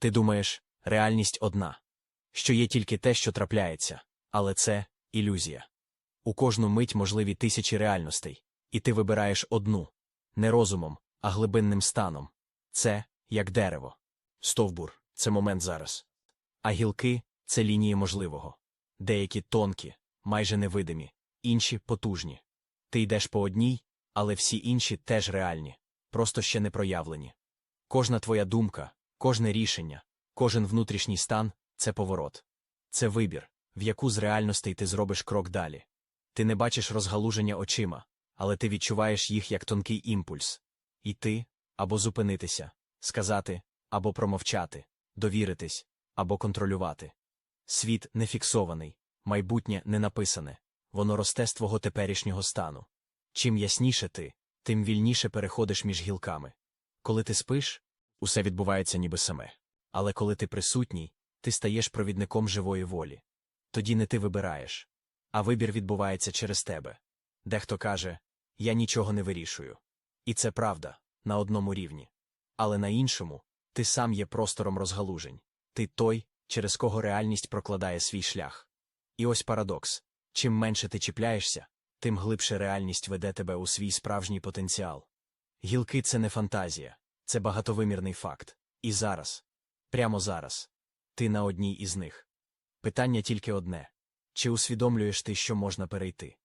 Ти думаєш, реальність одна, що є тільки те, що трапляється, але це ілюзія. У кожну мить можливі тисячі реальностей, і ти вибираєш одну не розумом, а глибинним станом. Це як дерево. Стовбур це момент зараз. А гілки це лінії можливого. Деякі тонкі, майже невидимі, інші потужні. Ти йдеш по одній, але всі інші теж реальні, просто ще не проявлені. Кожна твоя думка, кожне рішення, кожен внутрішній стан це поворот. Це вибір, в яку з реальностей ти зробиш крок далі. Ти не бачиш розгалуження очима, але ти відчуваєш їх як тонкий імпульс. Іти або зупинитися, сказати або промовчати, довіритись або контролювати. Світ не фіксований, майбутнє не написане, воно росте з твого теперішнього стану. Чим ясніше ти, тим вільніше переходиш між гілками. Коли ти спиш, усе відбувається ніби саме. Але коли ти присутній, ти стаєш провідником живої волі. Тоді не ти вибираєш, а вибір відбувається через тебе. Дехто каже Я нічого не вирішую. І це правда на одному рівні. Але на іншому ти сам є простором розгалужень, ти той, через кого реальність прокладає свій шлях. І ось парадокс чим менше ти чіпляєшся, тим глибше реальність веде тебе у свій справжній потенціал. Гілки це не фантазія, це багатовимірний факт. І зараз, прямо зараз, ти на одній із них. Питання тільки одне чи усвідомлюєш ти, що можна перейти?